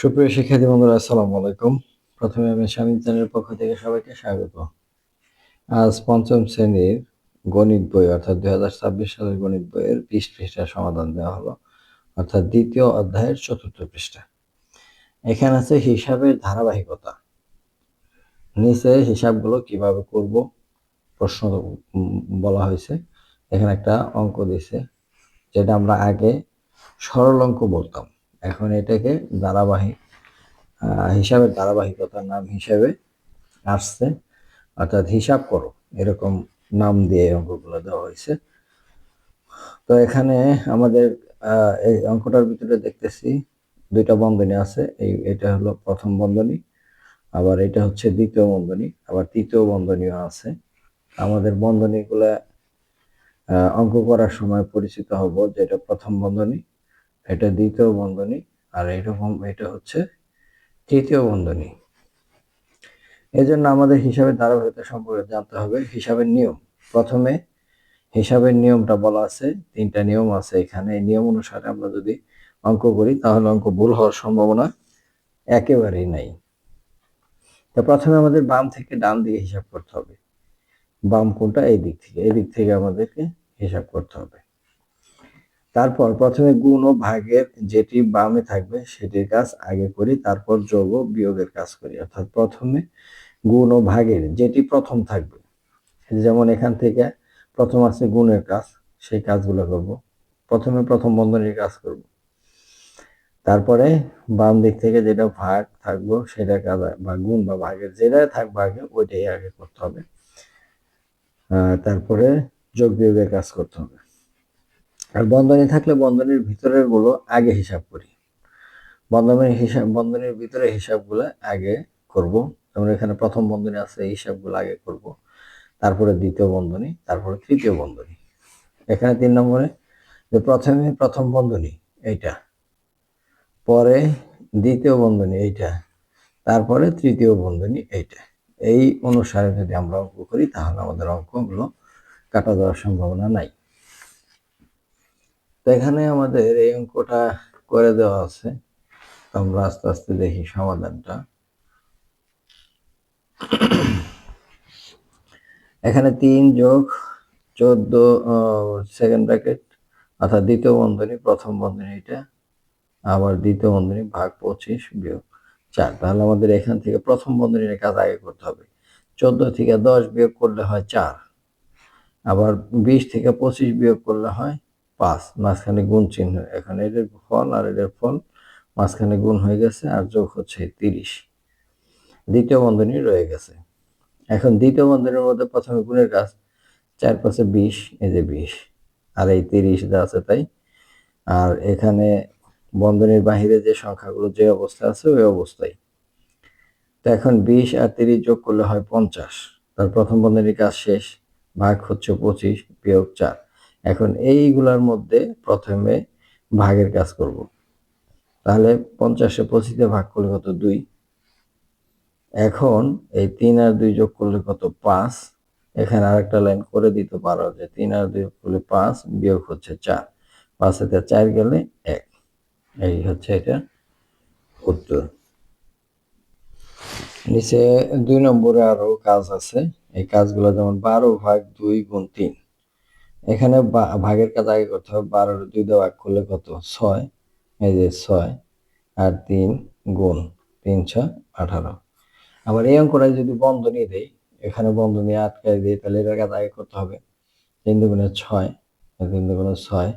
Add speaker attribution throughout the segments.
Speaker 1: সুপ্রিয় শিক্ষার্থী বন্ধুরা, আসসালামু আলাইকুম। প্রথমে আমি স্বামী চ্যানেলের পক্ষ থেকে সবাইকে স্বাগত। আজ পঞ্চম শ্রেণির গণিত বই, অর্থাৎ দুই হাজার ছাব্বিশ সালের গণিত বইয়ের বিশ পৃষ্ঠার সমাধান দেওয়া হলো, অর্থাৎ দ্বিতীয় অধ্যায়ের চতুর্থ পৃষ্ঠা। এখানে আছে হিসাবের ধারাবাহিকতা। নিচে হিসাবগুলো কীভাবে করব, প্রশ্ন বলা হয়েছে। এখানে একটা অঙ্ক দিছে যেটা আমরা আগে সরল অঙ্ক বলতাম। এখন এটাকে ধারাবাহিক আহ, হিসাবের ধারাবাহিকতার নাম হিসাবে আসছে। অর্থাৎ হিসাব করো এরকম নাম দিয়ে অঙ্কগুলো দেওয়া হয়েছে। তো এখানে আমাদের এই অঙ্কটার ভিতরে দেখতেছি দুইটা বন্ধনী আছে। এই এটা হলো প্রথম বন্ধনী আবার এটা হচ্ছে দ্বিতীয় বন্ধনী আবার তৃতীয় বন্ধনীও আছে। আমাদের বন্ধনীগুলা অঙ্ক করার সময় পরিচিত হব যেটা প্রথম বন্ধনী। এটা দ্বিতীয় বন্ধনী আর এরকম এটা হচ্ছে তৃতীয় বন্ধনী। এই জন্য আমাদের হিসাবের ধারাবাহিকতা সম্পর্কে জানতে হবে, হিসাবের নিয়ম। প্রথমে হিসাবের নিয়মটা বলা আছে, তিনটা নিয়ম আছে এখানে। এই নিয়ম অনুসারে আমরা যদি অঙ্ক করি, তাহলে অঙ্ক ভুল হওয়ার সম্ভাবনা একেবারেই নাই। তো প্রথমে আমাদের বাম থেকে ডান দিকে হিসাব করতে হবে। বাম কোনটা? এই দিক থেকে। এই দিক থেকে আমাদেরকে হিসাব করতে হবে। তারপর প্রথমে গুণ ও ভাগের যেটি বামে থাকবে, সেটির কাজ আগে করি, তারপর যোগ ও বিয়োগের কাজ করি। অর্থাৎ প্রথমে গুণ ও ভাগের যেটি প্রথম থাকবে, যেমন এখান থেকে প্রথম আছে গুণের কাজ, সেই কাজগুলো করব। প্রথমে প্রথম বন্ধনীর কাজ করব। তারপরে বাম দিক থেকে যেটা ভাগ থাকব, সেটা কাজ বা গুণ বা ভাগের যেটা থাকবে আগে ওইটাই আগে করতে হবে। তারপরে যোগ বিয়োগের কাজ করতে হবে। আর বন্ধনী থাকলে বন্ধনীর ভিতরেরগুলো আগে হিসাব করি। বন্ধনীর হিসাব বন্ধনীর ভিতরে হিসাবগুলো আগে করব। যেমন এখানে প্রথম বন্ধনী আছে, এই হিসাবগুলো আগে করব। তারপরে দ্বিতীয় বন্ধনী, তারপরে তৃতীয় বন্ধনী। এখানে তিন নম্বরে যে প্রথমে প্রথম বন্ধনী, এইটা। পরে দ্বিতীয় বন্ধনী, এইটা। তারপরে তৃতীয় বন্ধনী, এইটা। এই অনুসারে যদি আমরা অঙ্ক করি, তাহলে আমাদের অঙ্কগুলো কাটা যাওয়ার সম্ভাবনা নাই। এখানে আমাদের এই অঙ্কটা করে দেওয়া আছে। আমরা আস্তে আস্তে দেখি সমাধানটা। এখানে তিন যোগ চোদ্দ সেকেন্ড ব্র্যাকেট অর্থাৎ দ্বিতীয় বন্ধনী, প্রথম বন্ধনী এটা, আবার দ্বিতীয় বন্ধনী ভাগ পঁচিশ বিয়োগ চার। তাহলে আমাদের এখান থেকে প্রথম বন্ধনীর কাজ আগে করতে হবে। চোদ্দ থেকে দশ বিয়োগ করলে হয় চার, আবার বিশ থেকে পঁচিশ বিয়োগ করলে হয় পাঁচ, মাঝখানে গুণ চিহ্ন। এখানে এটার ফল আর এটার ফল মাঝখানে গুণ হয়ে গেছে আর যোগ হচ্ছে তিরিশ। দ্বিতীয় বন্ধনী রয়ে গেছে। এখন দ্বিতীয় বন্ধনীর মধ্যে প্রথমে গুণের কাজ, চার পাশে বিশ, এই যে বিশ, আর এই তিরিশ যা আছে তাই। আর এখানে বন্ধনীর বাহিরে যে সংখ্যাগুলো যে অবস্থা আছে ওই অবস্থায়। তো এখন বিশ আর তিরিশ যোগ করলে হয় পঞ্চাশ। তার প্রথম বন্ধনীর কাজ শেষ, ভাগ হচ্ছে পঁচিশ, বিয়োগ চার। এখন এইগুলার মধ্যে প্রথমে ভাগের কাজ করব। তাহলে পঞ্চাশে পঁচিশে ভাগ করলে কত? দুই। এখন এই তিন আর দুই যোগ করলে কত? পাঁচ। এখানে আরেকটা লাইন করে দিতে পারো যে তিন আর দুই করলে পাঁচ, বিয়োগ হচ্ছে চার। পাঁচ থেকে চার গেলে এক। এই হচ্ছে এটা উত্তর। নিচে দুই নম্বরে আরও কাজ আছে। এই কাজগুলো যেমন বারো ভাগ দুই গুণ তিন। এখানে ভাগের কাজ আগে করতে হবে বারোর দুই দিয়ে ভাগ করলে কত? ছয়। এই যে ছয় আর তিন গুণ তিন ছয় আঠারো। আবার এই অঙ্কটা যদি বন্ধনী দেই, এখানে বন্ধনী আটকায় দিই, তাহলে এটার কাজ আগে করতে হবে। তিন দুগুণে ছয়, তিন দুগুণে ছয়।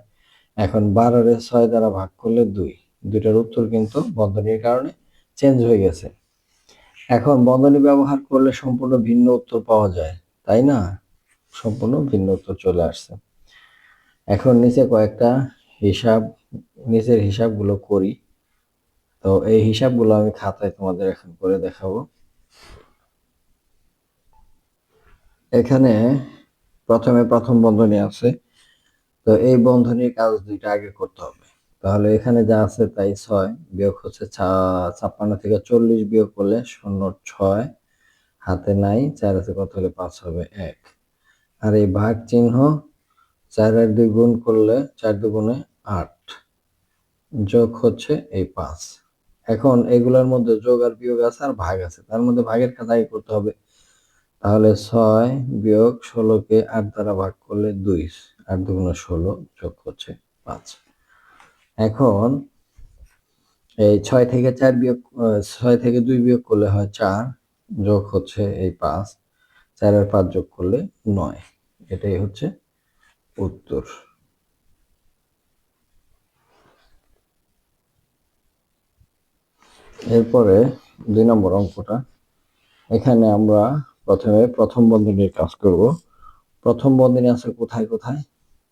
Speaker 1: এখন বারোরে ছয় দ্বারা ভাগ করলে দুই। দুইটার উত্তর কিন্তু বন্ধনীর কারণে চেঞ্জ হয়ে গেছে। এখন বন্ধনী ব্যবহার করলে সম্পূর্ণ ভিন্ন উত্তর পাওয়া যায়, তাই না? সম্পূর্ণ ভিন্ন চলে আসছে। এখন নিচে কয়েকটা হিসাব, নিচের হিসাবগুলো করি। তো এই হিসাবগুলো আমি খাতায় তোমাদের এখন করে দেখাবো। এখানে প্রথমে প্রথম বন্ধনী আছে। তো এই বন্ধনীর কাজ দুইটা আগে করতে হবে। তাহলে এখানে যা আছে তাই ছয় বিয়োগ হচ্ছে ছাপ্পান্ন থেকে চল্লিশ বিয়োগ করলে শূন্য ছয়, হাতে নাই, চার আছে কত হলে পাঁচ হবে এক। আর এই ভাগ চিহ্ন চার আর দুই গুণ করলে চার দুগুণে আট। যোগ হচ্ছে এই পাঁচ। এখন এগুলোর মধ্যে যোগ আর বিয়োগ আছে আর ভাগ আছে। তার মধ্যে ভাগের খাতায় করতে হবে। তাহলে ছয় বিয়োগ ষোলোকে আট দ্বারা ভাগ করলে দুই। আট দুগুণ ষোলো যোগ হচ্ছে পাঁচ। এখন এই ছয় থেকে চার বিয়োগ ছয় থেকে দুই বিয়োগ করলে হয় চার, যোগ হচ্ছে এই পাঁচ। চার আর পাঁচ যোগ করলে নয়। এটাই হচ্ছে উত্তর। এরপরে দুই নম্বর অঙ্কটা। এখানে আমরা প্রথমে প্রথম বন্ধনীর কাজ করব। প্রথম বন্ধনী আছে কোথায় কোথায়?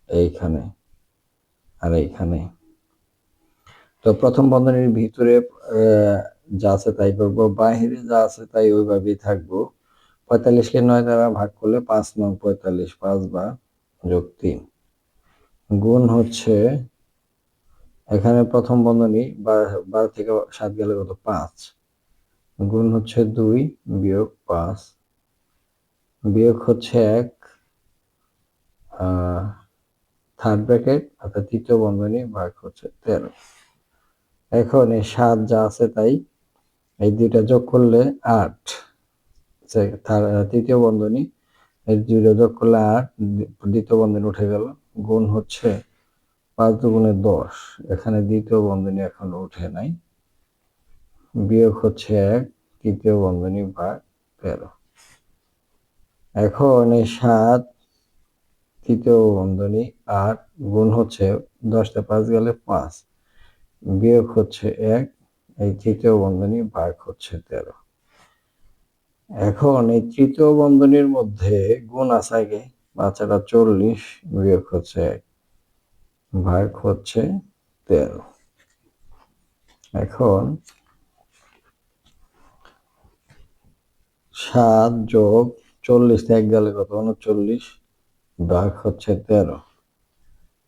Speaker 1: এইখানে আর এইখানে। তো প্রথম বন্ধনীর ভিতরে যা আছে তাই করব, বাহিরে যা আছে তাই ওইভাবেই থাকব। পঁয়তাল্লিশকে নয় দ্বারা ভাগ করলে পাঁচ নং পঁয়তাল্লিশ, পাঁচ বা যোগ তিন। গুণ হচ্ছে, এখানে প্রথম বন্ধনী বারো থেকে সাত গেলে কত? পাঁচ। গুণ হচ্ছে দুই, বিয়োগ পাঁচ। বিয়োগ হচ্ছে এক থার্ড ব্র্যাকেট অর্থাৎ তৃতীয় বন্ধনী ভাগ হচ্ছে তেরো। এখন এই সাত যা আছে তাই এই দুইটা যোগ করলে আট। তৃতীয় বন্ধনী। এই দুইটা যোগ করলে আট দ্বিতীয় বন্ধনী উঠে গেল। গুণ হচ্ছে পাঁচ দুগুণে দশ। এখানে দ্বিতীয় বন্ধনী এখন উঠে নাই। বিয়োগ হচ্ছে এক, তৃতীয় বন্ধনী ভাগ তেরো। এখন এই সাত, তৃতীয় বন্ধনী আট, গুণ হচ্ছে দশটা পাঁচ গেলে পাঁচ। বিয়োগ হচ্ছে এক, এই তৃতীয় বন্ধনী ভাগ হচ্ছে তেরো। এখন এই তৃতীয় বন্ধনীর মধ্যে গুণ আছে আগে, বাচ্চাটা চল্লিশ, বিয়োগ হচ্ছে এক, ভাগ হচ্ছে তেরো। এখন সাত যোগ চল্লিশ, এক গেলে কত? উনচল্লিশ, ভাগ হচ্ছে তেরো।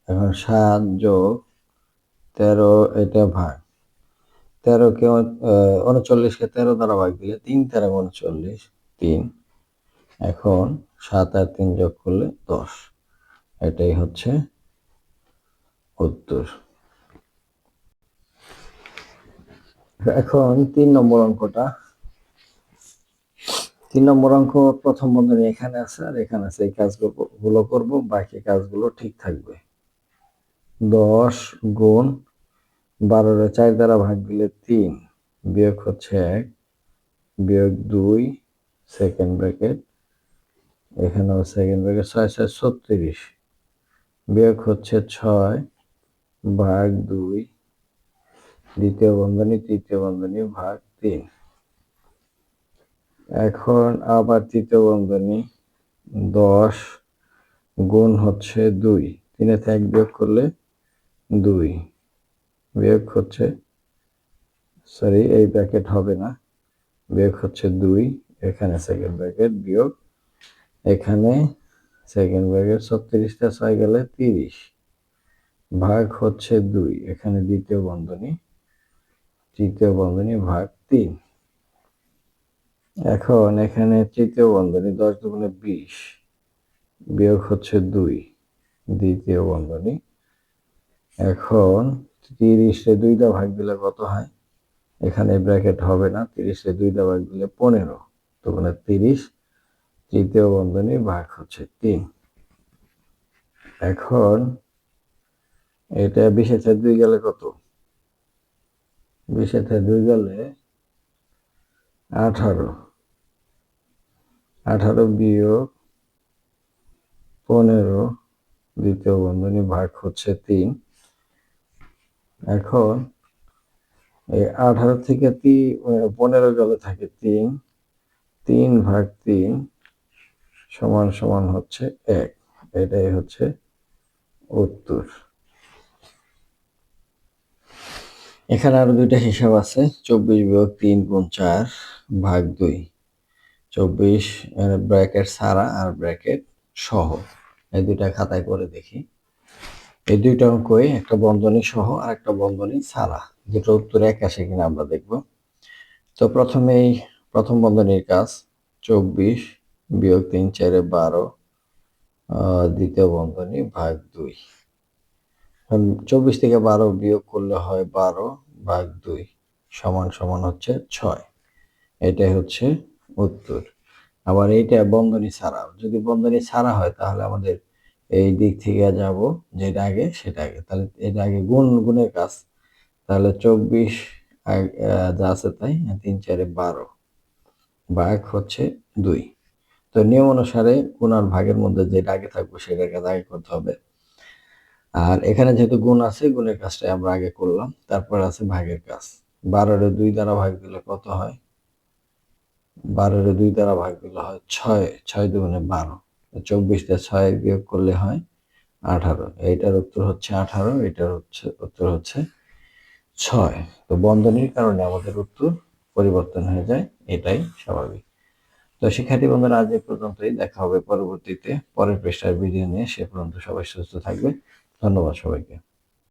Speaker 1: এখন সাত যোগ তেরো, এটা ভাগ। তেরোকে উনচল্লিশকে তেরো দ্বারা ভাগ দিলে তিন, তেরো উনচল্লিশ, তিন। এখন সাত আর তিন যোগ করলে দশ। এটাই হচ্ছে উত্তর। এখন তিন নম্বর অঙ্কটা। তিন নম্বর অঙ্ক প্রথম বন্ধনী এখানে আছে, আর এখানে আছে এই কাজগুলো করব, বাকি কাজগুলো ঠিক থাকবে। দশ গুণ বারোর চার দ্বারা ভাগ দিলে তিন, বিয়োগ হচ্ছে এক, বিয়োগ দুই সেকেন্ড ব্র্যাকেট এখানেও সেকেন্ড ব্র্যাকেট ছয় ছয়, ছত্রিশ, বিয়োগ হচ্ছে ছয়, ভাগ দুই, দ্বিতীয় বন্ধনী, তৃতীয় বন্ধনী, ভাগ তিন। এখন আবার তৃতীয় বন্ধনী, দশ গুণ হচ্ছে দুই, তিনে এক বিয়োগ করলে দুই। বিয়োগ হচ্ছে সরি এই ব্র্যাকেট হবে না। বিয়োগ হচ্ছে দুই, এখানে সেকেন্ড ব্র্যাকেট বিয়োগ, এখানে সেকেন্ড ব্র্যাকেট ছত্রিশটা, ছয় গেলে তিরিশ। ভাগ হচ্ছে দুই, এখানে দ্বিতীয় বন্ধনী, তৃতীয় বন্ধনী ভাগ তিন। এখন এখানে তৃতীয় বন্ধনী দশ দুগুণে বিশ, বিয়োগ হচ্ছে দুই, দ্বিতীয় বন্ধনী। এখন তিরিশে দুইটা ভাগ দিলে কত হয়? এখানে ব্র্যাকেট হবে না, তিরিশে দুইটা ভাগ দিলে পনেরো। তখন তিরিশ, তৃতীয় বন্ধনী ভাগ হচ্ছে তিন। এখন এটা বিশে দুই গেলে কত? বিশে দুই গেলে আঠারো। আঠারো বিয়োগ পনেরো, দ্বিতীয় বন্ধনী ভাগ হচ্ছে তিন। এখন এই আঠারো থেকে তিন পনেরো গেলে থাকে তিন তিন ভাগ তিন সমান সমান হচ্ছে এক। এটাই হচ্ছে উত্তর। এখানে আরও দুইটা হিসাব আছে, চব্বিশ বিয়োগ তিন গুণ চার ভাগ দুই। চব্বিশ ব্র্যাকেট ছাড়া আর ব্র্যাকেট সহ। এই দুইটা খাতায় করে দেখি। এই দুইটা অঙ্কই, একটা বন্ধনী সহ আর একটা বন্ধনী ছাড়া। দুটো উত্তর এক আসে কিনা আমরা দেখব। তো প্রথমেই প্রথম বন্ধনীর কাজ, চব্বিশ বিয়োগ তিন চারে বারো দ্বিতীয় বন্ধনী ভাগ দুই। চব্বিশ থেকে বারো বিয়োগ করলে হয় বারো ভাগ দুই, সমান সমান হচ্ছে ছয়। এটাই হচ্ছে উত্তর। আবার এইটা বন্ধনী ছাড়া যদি বন্ধনী ছাড়া হয় তাহলে আমাদের এই দিক থেকে যাব, যেটা আগে, সেটা আগে। তাহলে এটা আগে গুণ, গুণের কাজ। তাহলে চব্বিশ যা আছে তাই, তিন, চারে বারো ভাগ হচ্ছে দুই। তো নিয়ম অনুসারে গুণ আর ভাগের মধ্যে যেটা আগে থাকব, সেটার কাজ আগে করতে হবে। আর এখানে যেহেতু গুণ আছে, গুণের কাজটা আমরা আগে করলাম। তারপর আছে ভাগের কাজ। বারোরে দুই দ্বারা ভাগ দিলে কত হয়? বারোরে দুই দ্বারা ভাগ দিলে হয় ছয় ছয় দুগুণে বারো। চব্বিশটা ছয় বিয়োগ করলে হয় আঠারো। এইটার উত্তর হচ্ছে আঠারো, এটার হচ্ছে, উত্তর হচ্ছে ছয়। তো বন্ধনীর কারণে আমাদের উত্তর পরিবর্তন হয়ে যায়, এটাই স্বাভাবিক। তো শিক্ষার্থী বন্ধুরা, আজ এ পর্যন্তই। দেখা হবে পরবর্তীতে, পরের পেশার ভিডিও নিয়ে। সে পর্যন্ত সবাই সুস্থ থাকবে ধন্যবাদ সবাইকে।